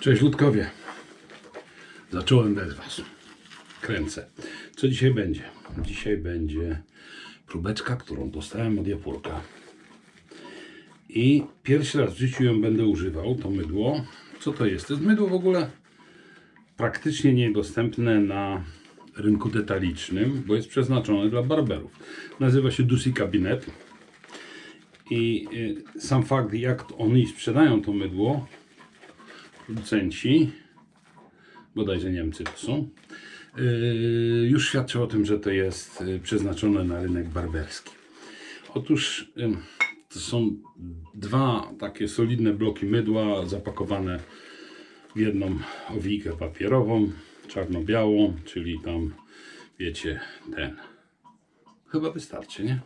Cześć Ludkowie. Zacząłem bez Was. Kręcę. Co dzisiaj będzie? Dzisiaj będzie próbeczka, którą dostałem od Japurka. I pierwszy raz w życiu ją będę używał, to mydło. Co to jest? To jest mydło w ogóle praktycznie niedostępne na rynku detalicznym, bo jest przeznaczone dla barberów. Nazywa się Dusi Cabinet. I y, sam fakt, jak oni sprzedają to mydło, producenci, bodajże Niemcy to są, yy, już świadczy o tym, że to jest yy, przeznaczone na rynek barberski. Otóż to są dwa takie solidne bloki mydła zapakowane w jedną owijkę papierową, czarno-białą, czyli tam wiecie ten. Chyba wystarczy, nie?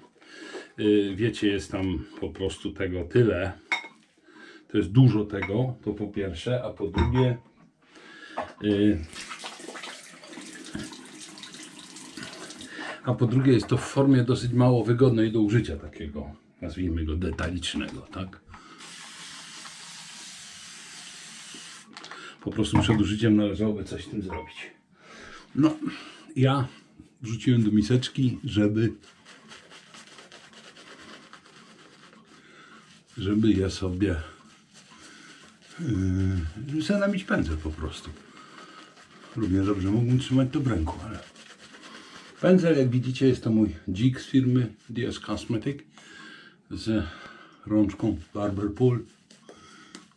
Yy, wiecie, jest tam po prostu tego tyle, to jest dużo tego, to po pierwsze, a po drugie yy, a po drugie jest to w formie dosyć mało wygodnej do użycia takiego, nazwijmy go detalicznego, tak? Po prostu przed użyciem należałoby coś z tym zrobić. No, ja wrzuciłem do miseczki, żeby żeby je sobie Yy, sobie namić pędzel po prostu. Równie dobrze mógłbym trzymać to w ręku, ale... Pędzel, jak widzicie, jest to mój dzik z firmy DS Cosmetic z rączką Barber Pool.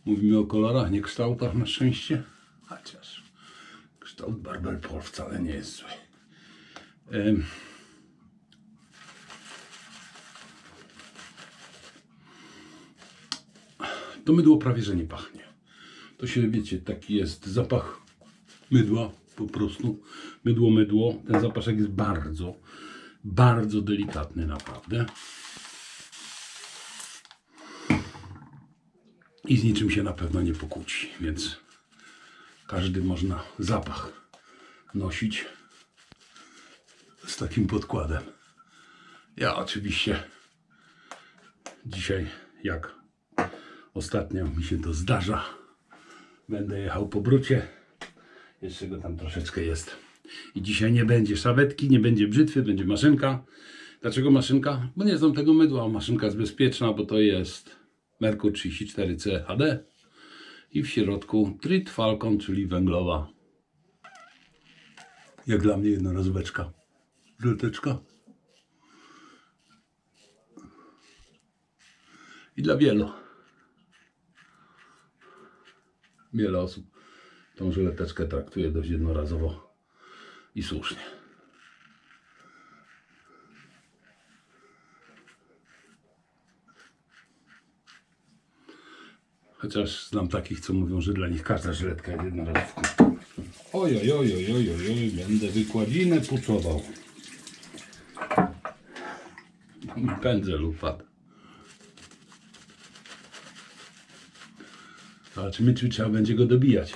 Mówimy o kolorach, nie kształtach na szczęście. Chociaż kształt Barber Pool wcale nie jest zły. Em, To mydło prawie że nie pachnie. To się, wiecie, taki jest zapach mydła po prostu. Mydło, mydło. Ten zapaszek jest bardzo, bardzo delikatny naprawdę. I z niczym się na pewno nie pokłóci, więc każdy można zapach nosić z takim podkładem. Ja oczywiście dzisiaj, jak Ostatnio mi się to zdarza. Będę jechał po brucie. Jeszcze go tam troszeczkę jest. I dzisiaj nie będzie szawetki, nie będzie brzytwy, będzie maszynka. Dlaczego maszynka? Bo nie znam tego mydła. Maszynka jest bezpieczna, bo to jest Merkur 34C HD. I w środku Trit Falcon, czyli węglowa. Jak dla mnie jednorazóweczka. Żelteczka. I dla wielu. Wiele osób tą żyleteczkę traktuje dość jednorazowo i słusznie. Chociaż znam takich, co mówią, że dla nich każda żyletka jest jednorazówką. Oj, oj, oj, oj, oj, oj, będę wykładzinę pucował. Pędzel upadł. Zobaczymy, czy trzeba będzie go dobijać.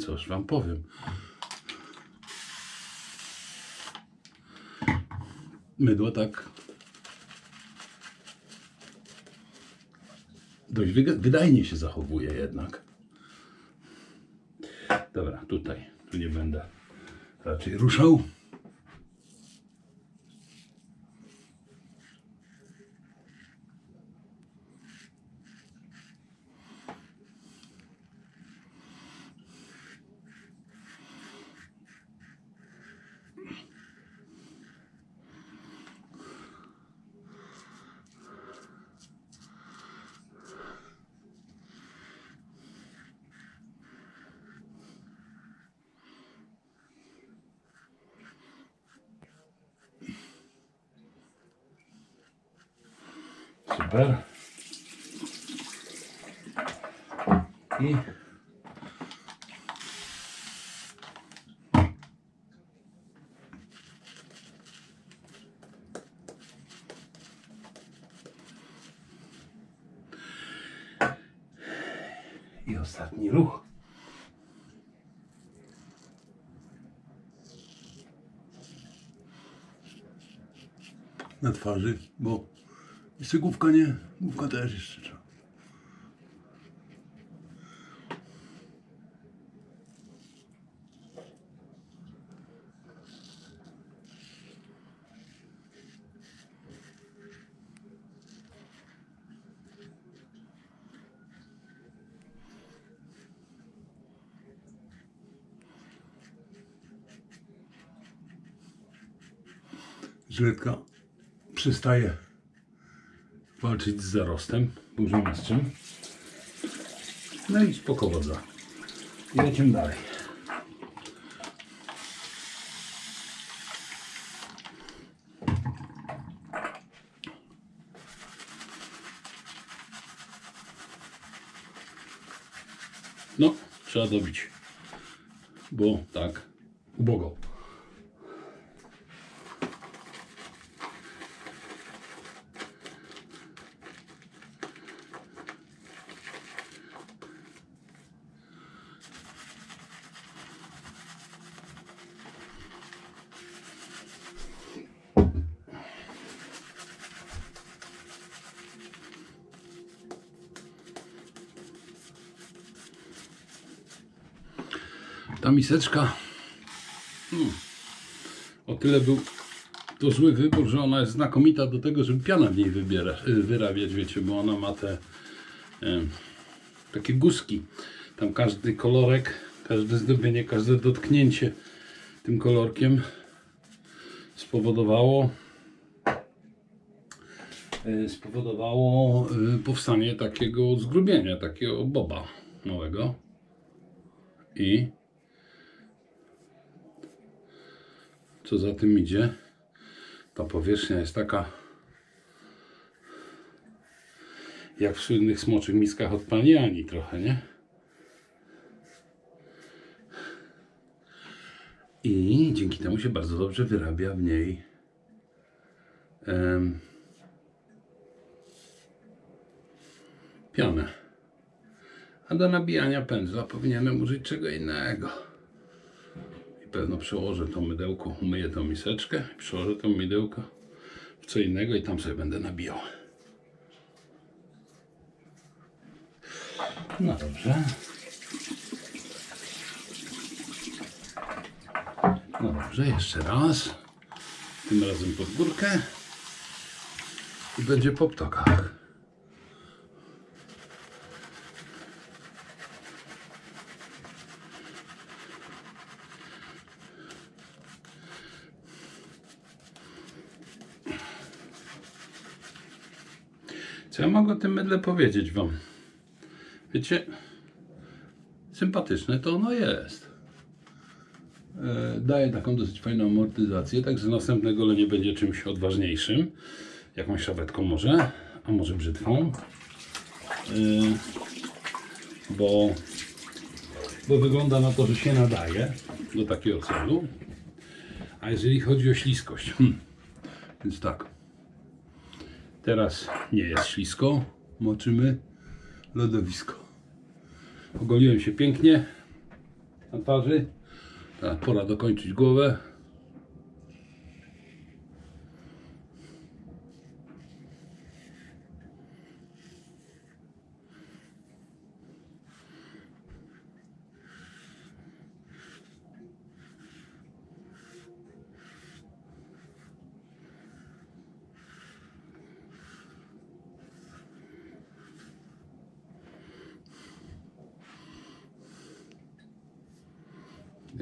Cóż wam powiem. Mydło tak dość wydajnie się zachowuje jednak. Dobra, tutaj, tu nie będę raczej ruszał. Super. I I ostatni ruch. na twarzy, bo jeszcze główka nie, główka też jeszcze trzeba. Żyletka przestaje walczyć z zarostem, bo z czym. No i spoko wodza. I lecimy dalej. No, trzeba dobić, bo tak ubogo. Miseczka hmm, o tyle był to zły wybór, że ona jest znakomita do tego, żeby piana w niej wybiera, y, wyrabiać, wiecie, bo ona ma te em, takie guski. Tam każdy kolorek, każde zdobienie, każde dotknięcie tym kolorkiem spowodowało y, spowodowało y, powstanie takiego zgrubienia, takiego boba małego. I co za tym idzie, ta powierzchnia jest taka jak w słynnych smoczych miskach od pani Ani trochę, nie? I dzięki temu się bardzo dobrze wyrabia w niej em, pianę. A do nabijania pędzla powinienem użyć czego innego. Pewno przełożę to mydełko, umyję tą miseczkę, przełożę to mydełko w co innego i tam sobie będę nabijał. No dobrze. No dobrze, jeszcze raz. Tym razem pod górkę. I będzie po ptokach. Co ja mogę o tym mydle powiedzieć Wam? Wiecie, sympatyczne to ono jest. E, daje taką dosyć fajną amortyzację, także następne gole nie będzie czymś odważniejszym. Jakąś szawetką może, a może brzytwą. E, bo, bo wygląda na to, że się nadaje do takiego celu. A jeżeli chodzi o śliskość, hmm, więc tak. Teraz nie jest ślisko, moczymy lodowisko. Ogoliłem się pięknie na twarzy. Pora dokończyć głowę.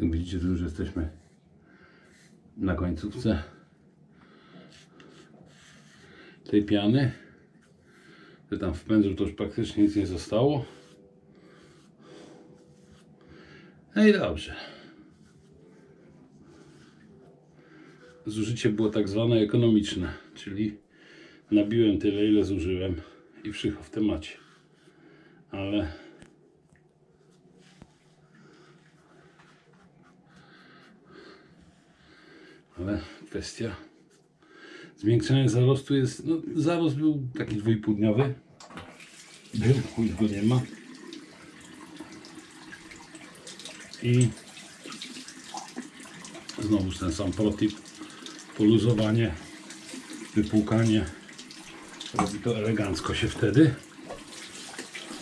Jak widzicie, to już jesteśmy na końcówce tej piany. Że tam w pędzu to już praktycznie nic nie zostało. No i dobrze. Zużycie było tak zwane ekonomiczne, czyli nabiłem tyle, ile zużyłem i wszystko w temacie. Ale ale kwestia zwiększania zarostu jest, no zarost był taki dwójpółdniowy, był, chuj go nie ma. I znowuż ten sam protip, poluzowanie wypłukanie. Robi to elegancko się wtedy.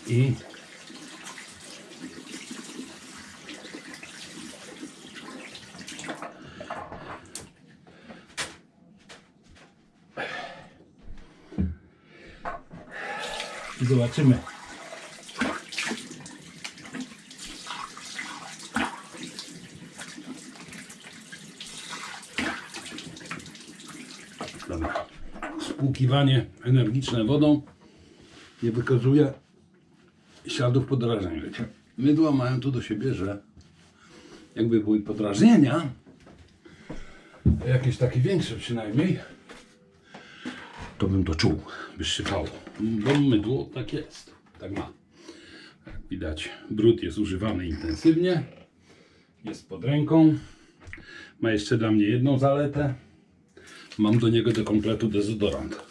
I zobaczymy. Spłukiwanie energiczne wodą nie wykazuje śladów podrażnień. Wiecie, mydła mają to do siebie, że jakby były podrażnienia, jakieś takie większe przynajmniej, to bym to czuł, by szczypało. Bo mydło tak jest, tak ma. Jak widać, brud jest używany intensywnie, jest pod ręką. Ma jeszcze dla mnie jedną zaletę. Mam do niego do kompletu dezodorant.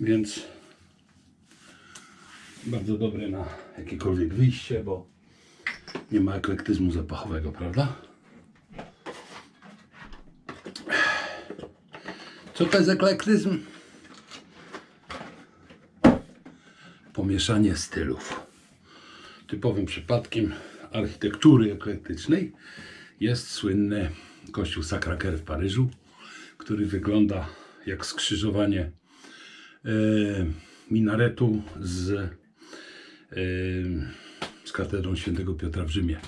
Więc bardzo dobry na jakiekolwiek wyjście, bo nie ma eklektyzmu zapachowego, prawda? Co to jest eklektyzm? Pomieszanie stylów. Typowym przypadkiem architektury eklektycznej jest słynny kościół Sacré-Cœur w Paryżu, który wygląda jak skrzyżowanie e, minaretu z, e, z katedrą świętego Piotra w Rzymie.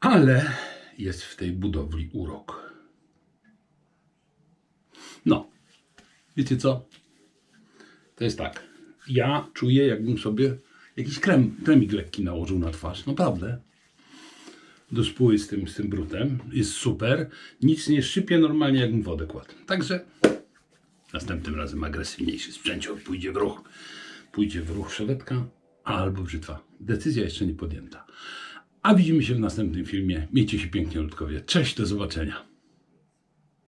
Ale jest w tej budowli urok. No, wiecie co? To jest tak. Ja czuję, jakbym sobie jakiś krem, kremik lekki nałożył na twarz. Naprawdę do spóły z tym, z tym brutem. Jest super. Nic nie szczypie normalnie, jakbym wodę kładł. Także następnym razem agresywniejszy sprzęcior pójdzie w ruch. Pójdzie w ruch szewetka albo brzytwa. Decyzja jeszcze nie podjęta. A widzimy się w następnym filmie. Miejcie się pięknie, ludkowie. Cześć, do zobaczenia.